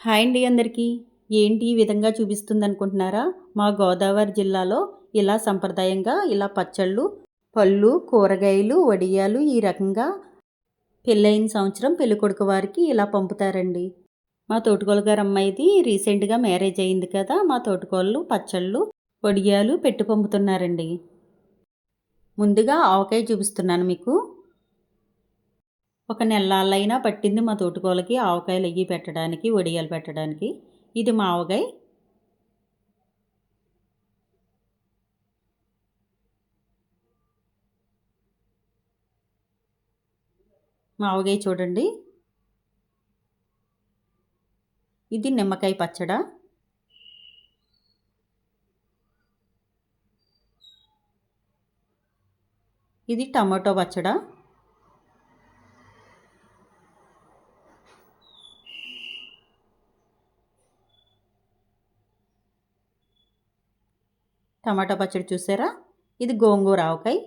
Hi అండి అందరికీ. ఏంటి ఈ విధంగా చూపిస్తుందనుకుంటున్నారా? మా గోదావరి జిల్లాలో ఇలా సంప్రదాయంగా ఇలా పచ్చళ్ళు పళ్ళు కూరగాయలు వడియాలు ఈ రకంగా పెళ్ళైన సంవత్సరం పెళ్ళికొడుకు వారికి ఇలా పంపుతారండి. మా తోటికోళ్ళ గారు అమ్మాయిది రీసెంట్గా మ్యారేజ్ అయింది కదా మా తోటికోళ్ళు పచ్చళ్ళు వడియాలు పెట్టి పంపుతున్నారండి. ముందుగా ఆవకాయ చూపిస్తున్నాను మీకు. ఒక నెలలైనా పట్టింది మా తోటకోలకి ఆవకాయలు అయ్యి పెట్టడానికి వడియాలు పెట్టడానికి. ఇది మావకాయ మావగాయ చూడండి. ఇది నిమ్మకాయ పచ్చడ. ఇది టమాటో పచ్చడా. టమాటా పచ్చడి చూసారా? ఇది గోంగూర ఆవకాయ.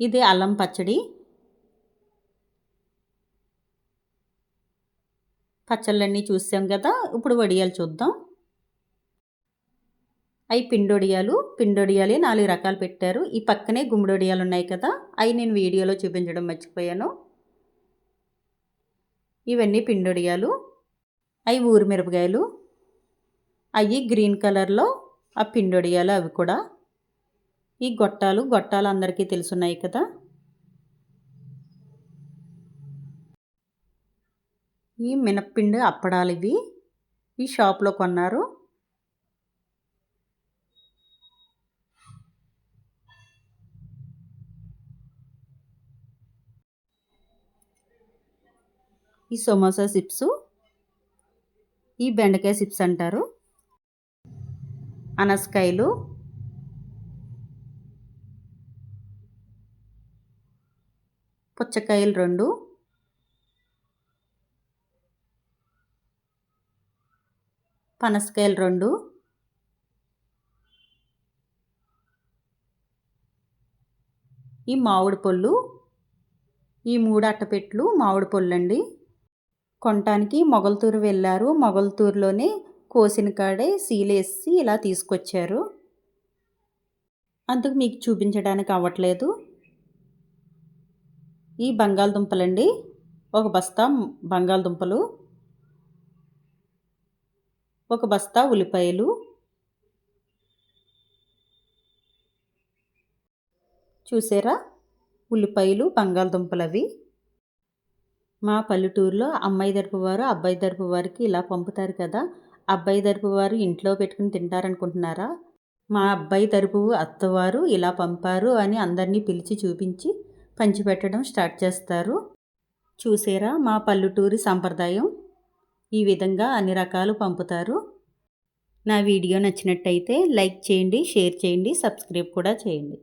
ఇది అల్లం పచ్చడి. పచ్చళ్ళన్నీ చూసాం కదా? ఇప్పుడు వడియాలు చూద్దాం. అవి పిండొడియాలు. పిండొడియాలే నాలుగు రకాలు పెట్టారు. ఈ పక్కనే గుమ్మడొడియాలు ఉన్నాయి కదా? అవి నేను వీడియోలో చూపించడం మర్చిపోయాను. ఇవన్నీ పిండొడియాలు. అవి ఊరు మిరపకాయలు అవి గ్రీన్ కలర్లో ఆ పిండొడియాలు అవి కూడా. ఈ గొట్టాలు గొట్టాలు అందరికీ తెలుసున్నాయి కదా. ఈ మినప్పిండి అప్పడాలు ఇవి. ఈ షాప్లో కొన్నారు. ఈ సమోసా చిప్స్ ఈ బెండకాయ చిప్స్ అంటారు. అనసకాయలు పుచ్చకాయలు రెండు పనసకాయలు రెండు ఈ మామిడి పళ్ళు ఈ మూడు అట్టపెట్లు మామిడి పళ్ళు అండి. కొనటానికి మొగల్తూరు వెళ్ళారు. మొగల్తూరులోనే కోసిన కాడే సీలేసి ఇలా తీసుకొచ్చారు. అందుకు మీకు చూపించడానికి అవ్వట్లేదు. ఈ బంగాళదుంపలండి. ఒక బస్తా బంగాళదుంపలు. ఒక బస్తా ఉల్లిపాయలు. చూసారా? ఉల్లిపాయలు బంగాళదుంపలు అవి మా పల్లెటూరులో అమ్మాయి తరపు వారు అబ్బాయి తరపు వారికి ఇలా పంపుతారు కదా. అబ్బాయి తరపు వారు ఇంట్లో పెట్టుకుని తింటారనుకుంటున్నారా? మా అబ్బాయి తరపు అత్తవారు ఇలా పంపారు అని అందరినీ పిలిచి చూపించి పంచిపెట్టడం స్టార్ట్ చేస్తారు. చూసారా మా పల్లెటూరి సాంప్రదాయం? ఈ విధంగా అన్ని రకాలు పంపుతారు. నా వీడియో నచ్చినట్టయితే లైక్ చేయండి షేర్ చేయండి సబ్స్క్రైబ్ కూడా చేయండి.